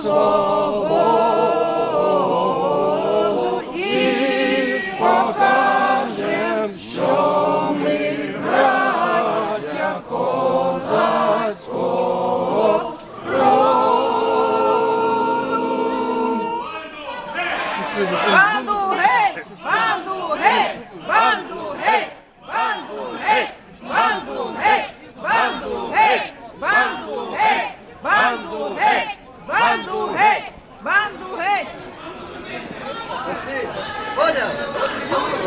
свободу і покажем, що ми браття козацького роду. Банду гей! Банду гей! Банду гей! Банду гей! Банду гей! Банду гей! Bandu, hey! Bandu, hey! Olha!